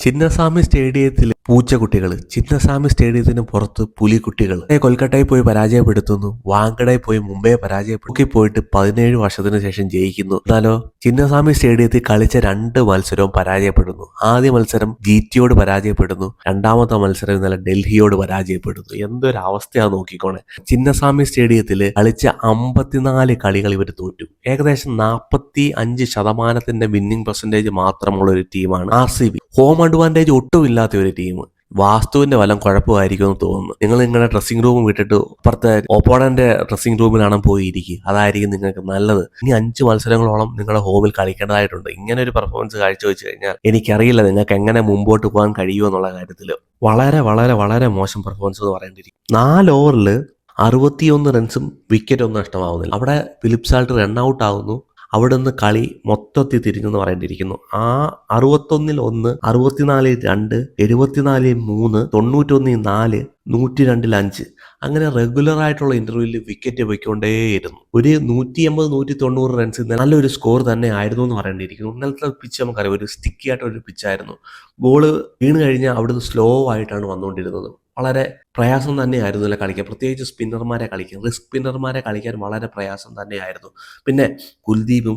ചിന്നസ്വാമി സ്റ്റേഡിയത്തിൽ പൂച്ചക്കുട്ടികൾ ചിന്നസ്വാമി സ്റ്റേഡിയത്തിന് പുറത്ത് പുലിക്കുട്ടികൾ കൊൽക്കട്ടയിൽ പോയി പരാജയപ്പെടുത്തുന്നു. വാങ്കടയിൽ പോയി മുംബൈയെ പരാജയപ്പെടുത്തി പോയിട്ട് പതിനേഴ് വർഷത്തിന് ശേഷം ജയിക്കുന്നു. എന്നാലോ ചിന്നസ്വാമി സ്റ്റേഡിയത്തിൽ കളിച്ച രണ്ട് മത്സരവും പരാജയപ്പെടുന്നു. ആദ്യ മത്സരം ജി ടിയോട് പരാജയപ്പെടുന്നു. രണ്ടാമത്തെ മത്സരം ഇന്നലെ ഡൽഹിയോട് പരാജയപ്പെടുന്നു. എന്തൊരു അവസ്ഥയാ നോക്കിക്കോണേ. ചിന്നസ്വാമി സ്റ്റേഡിയത്തിൽ കളിച്ച അമ്പത്തിനാല് കളികൾ ഇവർ തോറ്റു. ഏകദേശം നാൽപ്പത്തി അഞ്ച് ശതമാനത്തിന്റെ വിന്നിംഗ് പെർസെന്റേജ് മാത്രമുള്ള ഒരു ടീമാണ് R C B. Home advantage ഒട്ടും ഇല്ലാത്ത ഒരു ടീം വാസ്തുവിന്റെ വല്ലം കുഴപ്പമായിരിക്കും എന്ന് തോന്നുന്നു. നിങ്ങൾ നിങ്ങളുടെ ഡ്രസ്സിംഗ് റൂം വിട്ടിട്ട് അപ്പുറത്തെ ഓപ്പോണന്റെ ഡ്രസ്സിംഗ് റൂമിലാണ് പോയി ഇരിക്കുക അതായിരിക്കും നിങ്ങൾക്ക് നല്ലത്. ഇനി അഞ്ച് മത്സരങ്ങളോളം നിങ്ങളുടെ ഹോമിൽ കളിക്കേണ്ടതായിട്ടുണ്ട്. ഇങ്ങനെ ഒരു പെർഫോമൻസ് കാഴ്ചവെച്ച് കഴിഞ്ഞാൽ എനിക്കറിയില്ല നിങ്ങൾക്ക് എങ്ങനെ മുമ്പോട്ട് പോകാൻ കഴിയുമോ എന്നുള്ള കാര്യത്തിൽ വളരെ വളരെ വളരെ മോശം പെർഫോമൻസ് എന്ന് പറയേണ്ടിയിരിക്കും. നാല് ഓവറിൽ അറുപത്തിയൊന്ന് റൺസും വിക്കറ്റ് ഒന്നും നഷ്ടമാവുന്നില്ല. അവിടെ ഫിലിപ്സ് ആൾട്ട് റൺ ഔട്ട് ആവുന്നു. അവിടെ നിന്ന് കളി മൊത്തത്തിൽ തിരിഞ്ഞെന്ന് പറയേണ്ടിയിരിക്കുന്നു. ആ അറുപത്തൊന്നിൽ ഒന്ന് അറുപത്തിനാലിൽ രണ്ട് എഴുപത്തിനാലിൽ മൂന്ന് തൊണ്ണൂറ്റൊന്നിൽ നാല് നൂറ്റി രണ്ടിൽ അഞ്ച്. അങ്ങനെ റെഗുലർ ആയിട്ടുള്ള ഇന്റർവ്യൂവിൽ വിക്കറ്റ് പോയിക്കൊണ്ടേയിരുന്നു. ഒരു നൂറ്റി എൺപത് നൂറ്റി തൊണ്ണൂറ് റൺസ് നല്ലൊരു സ്കോർ തന്നെ ആയിരുന്നു എന്ന് പറയേണ്ടിയിരിക്കുന്നു. ഇന്നലത്തെ പിച്ച് നമുക്കറിയാം ഒരു സ്റ്റിക്കി ആയിട്ടൊരു പിച്ചായിരുന്നു ബോൾ വീണ് കഴിഞ്ഞാൽ അവിടുന്ന് സ്ലോ ആയിട്ടാണ് വന്നുകൊണ്ടിരുന്നത്. വളരെ പ്രയാസം തന്നെയായിരുന്നു അല്ലെ കളിക്കാൻ. പ്രത്യേകിച്ച് സ്പിന്നർമാരെ കളിക്കാൻ റിസ്ക് സ്പിന്നർമാരെ കളിക്കാൻ വളരെ പ്രയാസം തന്നെയായിരുന്നു. പിന്നെ കുൽദീപും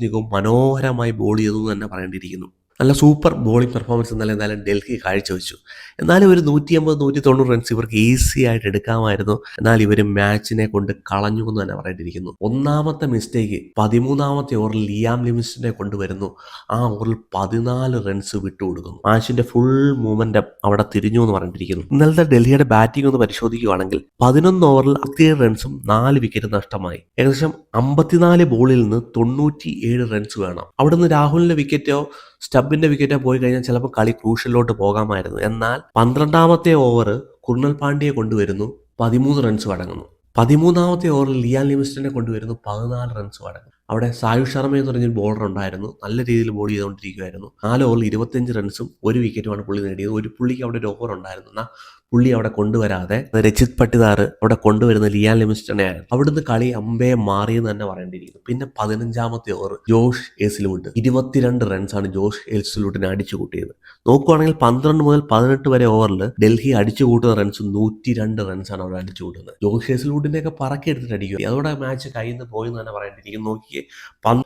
നിഗവും മനോഹരമായി ബോൾ ചെയ്തു എന്ന് തന്നെ പറയേണ്ടിയിരിക്കുന്നു. നല്ല സൂപ്പർ ബോളിംഗ് പെർഫോമൻസ് ഇന്നലെ എന്തായാലും ഡൽഹി കാഴ്ചവെച്ചു. എന്നാലും ഒരു നൂറ്റി അമ്പത് നൂറ്റി തൊണ്ണൂറ് റൺസ് ഇവർക്ക് ഈസി ആയിട്ട് എടുക്കാമായിരുന്നു. എന്നാൽ ഇവർ മാച്ചിനെ കൊണ്ട് കളഞ്ഞു എന്ന് തന്നെ പറയേണ്ടിയിരിക്കുന്നു ഒന്നാമത്തെ മിസ്റ്റേക്ക് പതിമൂന്നാമത്തെ ഓവറിൽ ലിയാം ലിമിസിനെ കൊണ്ടുവരുന്നു. ആ ഓവറിൽ പതിനാല് റൺസ് വിട്ടുകൊടുക്കുന്നു. മാച്ചിന്റെ ഫുൾ മൂവ്മെന്റ് അവിടെ തിരിഞ്ഞു എന്ന് പറഞ്ഞിരിക്കുന്നു ഇന്നലത്തെ ഡൽഹിയുടെ ബാറ്റിംഗ് ഒന്ന് പരിശോധിക്കുകയാണെങ്കിൽ പതിനൊന്ന് ഓവറിൽ അത്തിയേഴ് റൺസും നാല് വിക്കറ്റ് നഷ്ടമായി. ഏകദേശം അമ്പത്തിനാല് ബോളിൽ നിന്ന് തൊണ്ണൂറ്റി ഏഴ് റൺസ് വേണം. അവിടുന്ന് രാഹുലിന്റെ വിക്കറ്റോ സ്റ്റബിന്റെ വിക്കറ്റ് പോയി കഴിഞ്ഞാൽ ചിലപ്പോൾ കളി ക്രൂഷ്യലിലോട്ട് പോകാമായിരുന്നു. എന്നാൽ പന്ത്രണ്ടാമത്തെ ഓവർ കുർണൽ പാണ്ഡ്യയെ കൊണ്ടുവരുന്നു പതിമൂന്ന് റൺസ് അടങ്ങുന്നു പതിമൂന്നാമത്തെ ഓവറിൽ ലിയാൻ ലിമിസ്റ്റനെ കൊണ്ടുവരുന്നു പതിനാല് റൺസ് വഴങ്ങും അവിടെ സായു ശർമ്മ എന്ന് പറഞ്ഞൊരു ബോളർ ഉണ്ടായിരുന്നു. നല്ല രീതിയിൽ ബോൾ ചെയ്തുകൊണ്ടിരിക്കുകയായിരുന്നു നാല് ഓവറിൽ ഇരുപത്തഞ്ച് റൺസും ഒരു വിക്കറ്റുമാണ് പുള്ളി നേടിയത്. ഒരു പുള്ളിക്ക് അവിടെ ഒരു ഓവർ ഉണ്ടായിരുന്നു. എന്നാൽ പുള്ളി അവിടെ കൊണ്ടുവരാതെ രജിത് പട്ടിദാർ അവിടെ കൊണ്ടുവരുന്ന ലിയാൻ ലിമിസ്റ്റനെ ആയിരുന്നു അവിടുന്ന് കളി അമ്പയെ മാറിയെന്ന് തന്നെ പറയേണ്ടിയിരിക്കുന്നു. പിന്നെ പതിനഞ്ചാമത്തെ ഓവർ ജോഷ് എസിലുഡ് ഇരുപത്തിരണ്ട് റൺസാണ് ജോഷ് എസിലുഡിനെ അടിച്ചു കൂട്ടിയത് നോക്കുവാണെങ്കിൽ പന്ത്രണ്ട് മുതൽ പതിനെട്ട് വരെ ഓവറിൽ ഡൽഹി അടിച്ചു കൂട്ടുന്ന റൺസ് നൂറ്റി രണ്ട് റൺസാണ് അവിടെ അടിച്ചു കൂട്ടുന്നത് ജോഷ് എസിലുഡിനെ ഒക്കെ പറക്കി അടിക്കുക. അതോടെ മാച്ച് കയ്യിൽ നിന്ന് പോയെന്ന് തന്നെ പറയേണ്ടിയിരിക്കുന്നു. നോക്കിയേ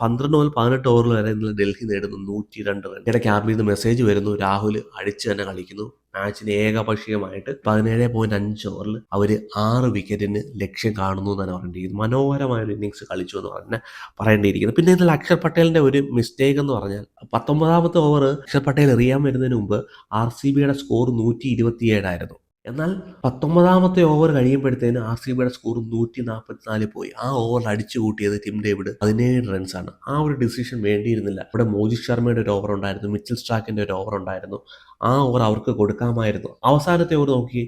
പന്ത്രണ്ട് മുതൽ പതിനെട്ട് ഓവറിൽ വരെ ഇന്നലെ ഡൽഹി നേടുന്നു. നൂറ്റി രണ്ട് റൺ ഇടയ്ക്ക് ആർമിയിൽ നിന്ന് മെസ്സേജ് വരുന്നു. രാഹുൽ അടിച്ച് തന്നെ കളിക്കുന്നു. മാച്ചിന് ഏകപക്ഷീയമായിട്ട് പതിനേഴ് പോയിന്റ് അഞ്ച് ഓവറിൽ അവർ ആറ് വിക്കറ്റിന് ലക്ഷ്യം കാണുന്നു എന്നാണ് പറഞ്ഞിരിക്കുന്നത്. മനോഹരമായ ഒരു ഇന്നിങ്സ് കളിച്ചു എന്ന് പറഞ്ഞ പറയേണ്ടിയിരിക്കുന്നത് പിന്നെ ഇതിൽ അക്ഷർ പട്ടേലിന്റെ ഒരു മിസ്റ്റേക്ക് എന്ന് പറഞ്ഞാൽ പത്തൊമ്പതാമത്തെ ഓവർ അക്ഷർ പട്ടേൽ എറിയാൻ വരുന്നതിന് മുമ്പ് ആർ സി ബിയുടെ സ്കോർ നൂറ്റി ഇരുപത്തിയേഴായിരുന്നു എന്നാൽ പത്തൊമ്പതാമത്തെ ഓവർ കഴിയുമ്പോഴത്തേന് ആർ സി ബിയുടെ സ്കോർ നൂറ്റി നാൽപ്പത്തിനാല് പോയി. ആ ഓവർ അടിച്ചു കൂട്ടിയത് ടിം ഡേവിഡ് പതിനേഴ് റൺസാണ് ആ ഒരു ഡിസിഷൻ വേണ്ടിയിരുന്നില്ല. ഇവിടെ മോജിത് ശർമ്മയുടെ ഒരു ഓവർ ഉണ്ടായിരുന്നു. മിച്ചൽ സ്ട്രാക്കിന്റെ ഒരു ഓവർ ഉണ്ടായിരുന്നു. ആ ഓവർ അവർക്ക് കൊടുക്കാമായിരുന്നു. അവസാനത്തെ ഓവർ നോക്കി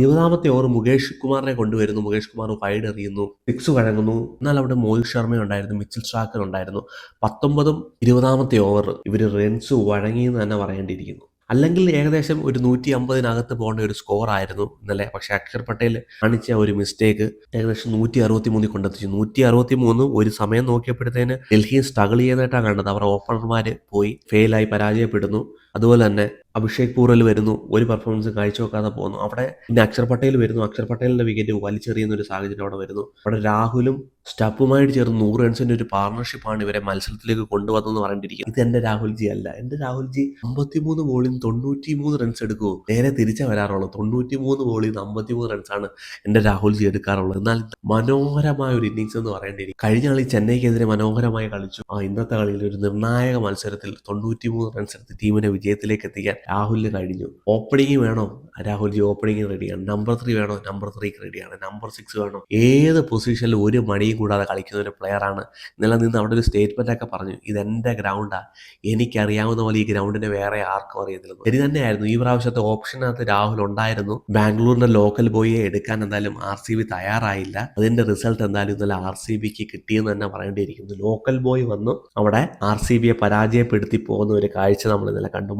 ഇരുപതാമത്തെ ഓവർ മുകേഷ് കുമാറിനെ കൊണ്ടുവരുന്നു. മുകേഷ് കുമാർ വൈഡ് എറിയുന്നു സിക്സ് വഴങ്ങുന്നു എന്നാൽ അവിടെ മോഹിത് ശർമ്മ ഉണ്ടായിരുന്നു മിച്ചൽ സ്ട്രാക്കർ ഉണ്ടായിരുന്നു. പത്തൊമ്പതും ഇരുപതാമത്തെ ഓവർ ഇവർ റൺസ് വഴങ്ങിയെന്ന് തന്നെ പറയേണ്ടിയിരിക്കുന്നു. അല്ലെങ്കിൽ ഏകദേശം ഒരു നൂറ്റി അമ്പതിനകത്ത് പോകേണ്ട ഒരു സ്കോർ ആയിരുന്നു ഇന്നലെ. പക്ഷെ അക്ഷർ പട്ടേൽ കാണിച്ച ഒരു മിസ്റ്റേക്ക് ഏകദേശം നൂറ്റി അറുപത്തി മൂന്നിൽ കൊണ്ടെത്തിച്ചു. നൂറ്റി അറുപത്തി മൂന്ന് ഒരു സമയം നോക്കിയപ്പോഴത്തേന് ഡൽഹി സ്ട്രഗിൾ ചെയ്യുന്നതായിട്ടാണ് കണ്ടത്. അവർ ഓപ്പണർമാർ പോയി ഫെയിലായി പരാജയപ്പെടുന്നു. അതുപോലെ തന്നെ അഭിഷേക് പൂറൽ വരുന്നു ഒരു പെർഫോമൻസ് കാഴ്ചവെക്കാതെ പോകുന്നു. അവിടെ പിന്നെ അക്ഷർ പട്ടേൽ വരുന്നു. അക്ഷർ പട്ടേലിന്റെ വിക്കറ്റ് വലിച്ചെറിയുന്ന ഒരു സാഹചര്യം അവിടെ വരുന്നു. അവിടെ രാഹുലും സ്റ്റപ്പുമായിട്ട് ചേർന്ന് നൂറ് റൺസിന്റെ ഒരു പാർട്ണർഷിപ്പാണ് ഇവരെ മത്സരത്തിലേക്ക് കൊണ്ടുവന്നെന്ന് പറഞ്ഞിരിക്കുന്നത്. ഇത് എന്റെ രാഹുൽജി അല്ല. എന്റെ രാഹുൽജി അമ്പത്തിമൂന്ന് ബോളിൽ തൊണ്ണൂറ്റി മൂന്ന് റൺസ് എടുക്കുമോ നേരെ തിരിച്ചേ വരാറുള്ളൂ. തൊണ്ണൂറ്റി മൂന്ന് ബോളിൽ നിന്ന് അമ്പത്തിമൂന്ന് റൺസാണ് എന്റെ രാഹുൽജി എടുക്കാറുള്ളത്. എന്നാൽ മനോഹരമായ ഒരു ഇന്നിങ്സ് എന്ന് പറയേണ്ടിയിരിക്കും കഴിഞ്ഞ കളി ചെന്നൈക്കെതിരെ മനോഹരമായി കളിച്ചു. ആ ഇന്നത്തെ കളിയിൽ ഒരു നിർണായക മത്സരത്തിൽ തൊണ്ണൂറ്റി മൂന്ന് റൺസ് എടുത്ത് ടീമിനെ വിജയത്തിലേക്ക് എത്തിക്കാൻ രാഹുലിന് കഴിഞ്ഞു. ഓപ്പണിംഗ് വേണോ? രാഹുൽജി ഓപ്പണിംഗ് റെഡിയാണ് നമ്പർ ത്രീ വേണോ? നമ്പർ ത്രീക്ക് റെഡിയാണ് നമ്പർ സിക്സ് വേണോ? ഏത് പൊസിഷനിൽ ഒരു മണിയും കൂടാതെ കളിക്കുന്ന ഒരു പ്ലെയറാണ് ഇന്നലെ നിന്ന് അവിടെ ഒരു സ്റ്റേറ്റ്മെന്റ് ഒക്കെ പറഞ്ഞു. ഇത് എന്റെ ഗ്രൗണ്ടാണ് എനിക്കറിയാവുന്ന പോലെ ഈ ഗ്രൗണ്ടിനെ വേറെ ആർക്കും അറിയത്തില്ല ശരി തന്നെയായിരുന്നു. ഈ പ്രാവശ്യത്തെ ഓപ്ഷനകത്ത് രാഹുൽ ഉണ്ടായിരുന്നു. ബാംഗ്ലൂരിന്റെ ലോക്കൽ ബോയിയെ എടുക്കാൻ എന്തായാലും ആർ സി ബി തയ്യാറായില്ല. അതിന്റെ റിസൾട്ട് എന്തായാലും ഇന്നലെ ആർ സി ബിക്ക് കിട്ടിയെന്ന് തന്നെ പറയേണ്ടിയിരിക്കുന്നു. ലോക്കൽ ബോയ് വന്നു. അവിടെ ആർ സി ബിയെ പരാജയപ്പെടുത്തി പോകുന്ന ഒരു കാഴ്ച നമ്മൾ ഇന്നലെ കണ്ടു.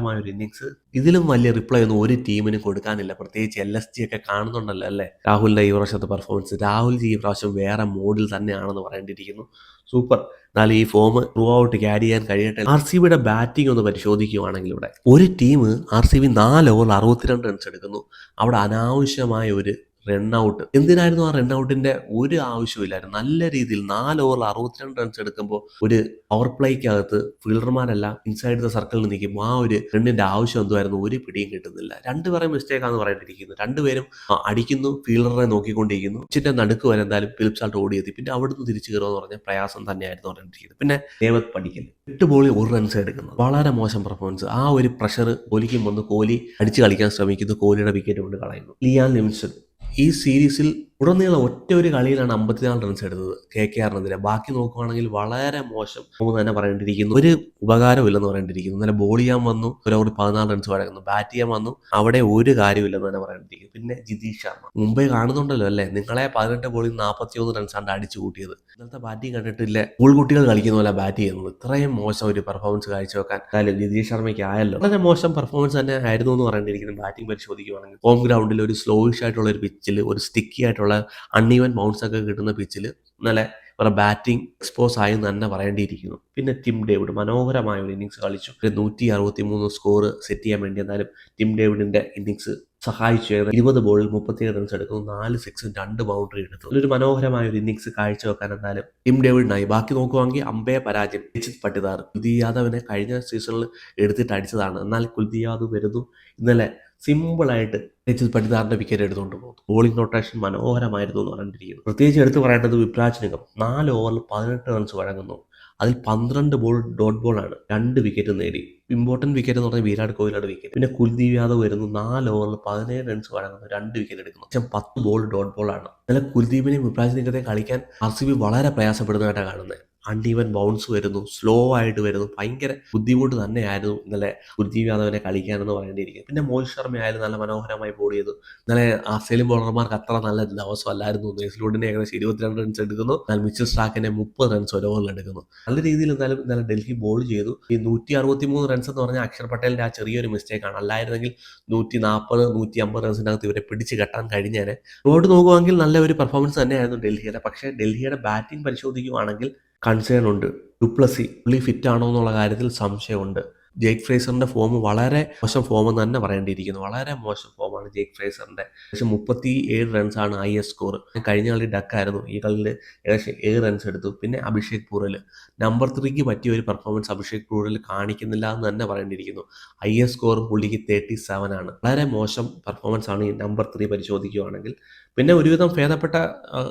മനോഹരമായ ഒരു ഇന്നിങ്സ് ഇതിലും വലിയ റിപ്ലൈ ഒന്നും ഒരു ടീമിനും കൊടുക്കാനില്ല. പ്രത്യേകിച്ച് എൽ എസ് ജി ഒക്കെ കാണുന്നുണ്ടല്ലോ അല്ലേ? രാഹുലിന്റെ ഈ പ്രാവശ്യത്തെ പെർഫോമൻസ് രാഹുൽ ജി ഈ പ്രാവശ്യം വേറെ മോഡിൽ തന്നെയാണെന്ന് പറയേണ്ടിയിരിക്കുന്നു. സൂപ്പർ എന്നാൽ ഈ ഫോം ത്രൂ ഔട്ട് ക്യാരി ചെയ്യാൻ കഴിയട്ടെ. ആർ സി ബിയുടെ ബാറ്റിംഗ് ഒന്ന് പരിശോധിക്കുകയാണെങ്കിൽ ഇവിടെ ഒരു ടീം ആർ സി ബി നാല് ഓവർ അറുപത്തിരണ്ട് റൺസ് എടുക്കുന്നു. അവിടെ അനാവശ്യമായ ഒരു റൺ ഔട്ട് എന്തിനായിരുന്നു ആ റൺ ഔട്ടിന്റെ ഒരു ആവശ്യമില്ലായിരുന്നു നല്ല രീതിയിൽ നാല് ഓവറിൽ അറുപത്തിരണ്ട് റൺസ് എടുക്കുമ്പോൾ ഒരു പവർ പ്ലേക്കകത്ത് ഫീൽഡർമാരെല്ലാം ഇൻസൈഡ് ദ സർക്കിളിൽ നിൽക്കുമ്പോൾ ആ ഒരു റണ്ണിന്റെ ആവശ്യം എന്തുമായിരുന്നു ഒരു പിടിയും കിട്ടുന്നില്ല. രണ്ടുപേരും മിസ്റ്റേക്കാന്ന് പറയേണ്ടിയിരിക്കുന്നു രണ്ടുപേരും അടിക്കുന്നു ഫീൽഡറെ നോക്കിക്കൊണ്ടിരിക്കുന്നു. ഉച്ചിന്റെ നടുക്ക് വരെ എന്തായാലും ഫിലിപ്സ് ആൾട്ട് ഓടിയെത്തി. പിന്നെ അവിടുന്ന് തിരിച്ചു കയറുക എന്ന് പറഞ്ഞാൽ പ്രയാസം തന്നെയായിരുന്നു പറഞ്ഞിരിക്കുന്നത്. പിന്നെ ദേവത് പഠിക്കൽ എട്ട് ബോളിൽ ഒരു റൺസ് എടുക്കുന്നു. വളരെ മോശം പെർഫോമൻസ് ആ ഒരു പ്രഷർ കോഹ്ലിക്കും വന്ന് കോലി അടിച്ചു കളിക്കാൻ ശ്രമിക്കുന്നു. കോലിയുടെ വിക്കറ്റ് കൊണ്ട് കളയുന്നു. ലിയാൻ ലിംസൺ ഈ സീരീസിൽ ഉടനീളം ഒറ്റ ഒരു കളിയിലാണ് അമ്പത്തിനാല് റൺസ് എടുത്തത് കെ കെ ആറിനെതിരെ. ബാക്കി നോക്കുവാണെങ്കിൽ വളരെ മോശം എന്ന് തന്നെ പറയേണ്ടിയിരിക്കുന്നു. ഒരു ഉപകാരമില്ലെന്ന് പറയേണ്ടിയിരിക്കുന്നു. ഇന്നലെ ബോൾ ചെയ്യാൻ വന്നു. ഒരു ഓവർ പതിനാല് റൺസ് വഴങ്ങുന്നു. ബാറ്റ് ചെയ്യാൻ വന്നു. അവിടെ ഒരു കാര്യമില്ലെന്ന് തന്നെ പറയേണ്ടിയിരിക്കുന്നു. പിന്നെ ജിതീഷ് ശർമ്മ. മുംബൈ കാണുന്നുണ്ടല്ലോ അല്ലേ? നിങ്ങളെ പതിനെട്ട് ബോളിൽ നാൽപ്പത്തി ഒന്ന് റൺസാണ് അടിച്ചു കൂട്ടിയത്. ഇന്നത്തെ ബാറ്റിംഗ് കണ്ടിട്ടില്ല. സ്കൂൾ കുട്ടികൾ കളിക്കുന്ന പോലെ ബാറ്റ് ചെയ്യുന്നത്. ഇത്രയും മോശം ഒരു പെർഫോമൻസ് കാഴ്ചവെക്കാൻ എന്തായാലും ജിതീഷ് ശർമ്മയ്ക്ക് ആയല്ലോ. വളരെ മോശം പെർഫോമൻസ് തന്നെ ആയിരുന്നു എന്ന് പറയേണ്ടിയിരിക്കുന്നു. ബാറ്റിംഗ് പരിശോധിക്കുകയാണെങ്കിൽ ഹോം ഗ്രൗണ്ടിൽ ഒരു സ്ലോയിഷ് ആയിട്ടുള്ള ഒരു പിച്ചിൽ ഒരു സ്റ്റിക്കി ആയിട്ടുള്ള അൺഈവൻ ബൗൺസ് ഒക്കെ കിട്ടുന്ന പിച്ചിൽ നല്ല ഇവരുടെ ബാറ്റിംഗ് എക്സ്പോസ് ആയി എന്ന് തന്നെ പറയേണ്ടിയിരിക്കുന്നു. പിന്നെ ടിം ഡേവിഡ് മനോഹരമായ ഒരു ഇന്നിങ്സ് കളിച്ചു. ഒരു നൂറ്റി അറുപത്തി മൂന്ന് സ്കോർ സെറ്റ് ചെയ്യാൻ വേണ്ടി എന്നാലും ടിം ഡേവിഡിന്റെ ഇന്നിങ്സ് സഹായിച്ചു. ഇരുപത് ബോളിൽ മുപ്പത്തിയേഴ് റൺസ് എടുക്കുന്നു. നാല് സിക്സും രണ്ട് ബൗണ്ടറി എടുത്തു. ഒരു മനോഹരമായ ഒരു ഇന്നിങ്സ് കാഴ്ചവെക്കാൻ എന്നാലും ടിം ഡേവിഡിനായി ബാക്കി നോക്കുവാണെങ്കിൽ അമ്പയെ പരാജയം. രജിത് പട്ടിദാർ കുൽദീപ് യാദവിനെ കഴിഞ്ഞ സീസണിൽ എടുത്തിട്ട് അടിച്ചതാണ്. എന്നാൽ കുൽദീപ് യാദവ് വരുന്നു. ഇന്നലെ സിമ്പിളായിട്ട് രജിത് പട്ടിദാറിന്റെ വിക്കറ്റ് എടുത്തുകൊണ്ട് പോകുന്നു. ബോളിംഗ് റൊട്ടേഷൻ മനോഹരമായിരുന്നു എന്ന് പറഞ്ഞിരിക്കുന്നു. പ്രത്യേകിച്ച് എടുത്തു പറയേണ്ടത് വിപ്രാജ് നിഗം നാല് ഓവറിൽ പതിനെട്ട് റൺസ് വഴങ്ങുന്നു. അതിൽ പന്ത്രണ്ട് ബോൾ ഡോട്ട് ബോളാണ് രണ്ട് വിക്കറ്റ് നേടി. ഇമ്പോർട്ടന്റ് വിക്കറ്റ് എന്ന് പറഞ്ഞാൽ വിരാട് കോഹ്ലിയുടെ വിക്കറ്റ് പിന്നെ കുൽദീപ് യാദവ് വരുന്നു. നാല് ഓവറിൽ പതിനേഴ് റൺസ് വഴങ്ങുന്നു. രണ്ട് വിക്കറ്റ് എടുക്കുന്നു. പക്ഷേ പത്ത് ബോൾ ഡോട്ട് ബോളാണ് ഇന്നലെ കുൽദീപിനെയും വിപ്രാജ് നിഗത്തെയും കളിക്കാൻ ആർ സി ബി വളരെ പ്രയാസപ്പെടുന്നതായിട്ടാണ് കാണുന്നത്. അൺഈവൻ ബൗൺസ് വരുന്നു സ്ലോ ആയിട്ട് വരുന്നു ഭയങ്കര ബുദ്ധിമുട്ട് തന്നെയായിരുന്നു ഇന്നലെ കുൽദീപ് യാദവിനെ കളിക്കാനെന്ന് പറയേണ്ടിയിരിക്കും പിന്നെ മോഹിത് ശർമ്മ ആയാലും നല്ല മനോഹരമായി ബോൾ ചെയ്തു. ഇന്നലെ ആസ്ട്രേലിയൻ ബോളർമാർക്ക് അത്ര നല്ല ദിവസം അല്ലായിരുന്നു നെയ്സ്ലൂഡിനെ ഏകദേശം ഇരുപത്തിരണ്ട് റൺസ് എടുക്കുന്നു. എന്നാൽ മിച്ചൽ സ്റ്റാക്കിനെ മുപ്പത് റൺസ് ഒരു ഓവറിൽ എടുക്കുന്നു. നല്ല രീതിയിൽ എന്തായാലും ഇന്നലെ ഡൽഹി ബോൾ ചെയ്തു. ഈ നൂറ്റി അറുപത്തി മൂന്ന് റൺസ് എന്ന് പറഞ്ഞാൽ അക്ഷർ പട്ടേലിന്റെ ആ ചെറിയൊരു മിസ്റ്റേക്ക് ആണ്. അല്ലായിരുന്നെങ്കിൽ നൂറ്റി നാൽപ്പത് നൂറ്റി അമ്പത് റൺസിനകത്ത് ഇവരെ പിടിച്ച് കെട്ടാൻ കഴിഞ്ഞേനെ. റോഡ് നോക്കുവാണെങ്കിൽ നല്ല ഒരു പെർഫോമൻസ് തന്നെയായിരുന്നു ഡൽഹിയുടെ. പക്ഷേ ഡൽഹിയുടെ ബാറ്റിംഗ് പരിശോധിക്കുകയാണെങ്കിൽ കൺസേൺ ഉണ്ട്. ഡുപ്ലസി പുള്ളി ഫിറ്റ് ആണോ എന്നുള്ള കാര്യത്തിൽ സംശയമുണ്ട്. ജേക്ക് ഫ്രേസറിന്റെ ഫോം വളരെ മോശം ഫോം എന്ന് തന്നെ പറയേണ്ടിയിരിക്കുന്നു. വളരെ മോശം ഫോമാണ് ജേക്ക് ഫ്രേസറിന്റെ. ഏകദേശം മുപ്പത്തി ഏഴ് റൺസാണ് ഐ എസ് സ്കോർ കഴിഞ്ഞ കളി ഡക്കായിരുന്നു ഈ കളിയിൽ ഏകദേശം ഏഴ് റൺസ് എടുത്തു. പിന്നെ അഭിഷേക് പൂറൽ നമ്പർ ത്രീക്ക് പറ്റിയ ഒരു പെർഫോമൻസ് അഭിഷേക് പൂറൽ കാണിക്കുന്നില്ല എന്ന് തന്നെ പറയേണ്ടിയിരിക്കുന്നു. ഐ എസ് സ്കോർ പുള്ളിക്ക് തേർട്ടി സെവൻ ആണ്. വളരെ മോശം പെർഫോമൻസ് ആണ് ഈ നമ്പർ ത്രീ പരിശോധിക്കുകയാണെങ്കിൽ പിന്നെ ഒരുവിധം ഭേദപ്പെട്ട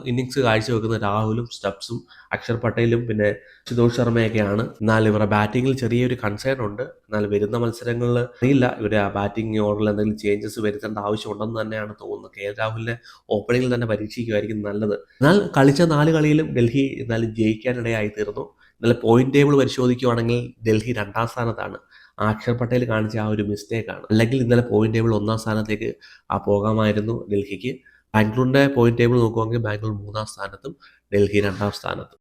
ഇന്നിങ്സ് കാഴ്ചവെക്കുന്ന രാഹുലും സ്റ്റബ്സും അക്ഷർ പട്ടേലും പിന്നെ സുതോഷ് ശർമ്മയൊക്കെയാണ്. എന്നാൽ ഇവരുടെ ബാറ്റിങ്ങിൽ ചെറിയൊരു കൺസേൺ ഉണ്ട്. എന്നാൽ വരുന്ന മത്സരങ്ങളിൽ അറിയില്ല ഇവരുടെ ബാറ്റിംഗ് ഓർഡറിൽ എന്തെങ്കിലും ചേഞ്ചസ് വരുത്തേണ്ട ആവശ്യമുണ്ടെന്ന് തന്നെയാണ് തോന്നുന്നത്. കെ. എൽ രാഹുലിനെ ഓപ്പണിംഗിൽ തന്നെ പരീക്ഷിക്കുമായിരിക്കും നല്ലത്. എന്നാൽ കളിച്ച നാല് കളിയിലും ഡൽഹി എന്നാലും ജയിക്കാനിടയായി തീർന്നു. എന്നാൽ പോയിന്റ് ടേബിൾ പരിശോധിക്കുകയാണെങ്കിൽ ഡൽഹി രണ്ടാം സ്ഥാനത്താണ്. അക്ഷർ പട്ടേൽ കാണിച്ച ആ ഒരു മിസ്റ്റേക്കാണ് അല്ലെങ്കിൽ ഇന്നലെ പോയിന്റ് ടേബിൾ ഒന്നാം സ്ഥാനത്തേക്ക് ആ പോകാമായിരുന്നു ഡൽഹിക്ക്. ബാംഗ്ലൂരിന്റെ പോയിന്റ് ടേബിൾ നോക്കുവാണെങ്കിൽ ബാംഗ്ലൂർ മൂന്നാം സ്ഥാനത്തും ഡൽഹി രണ്ടാം സ്ഥാനത്തും.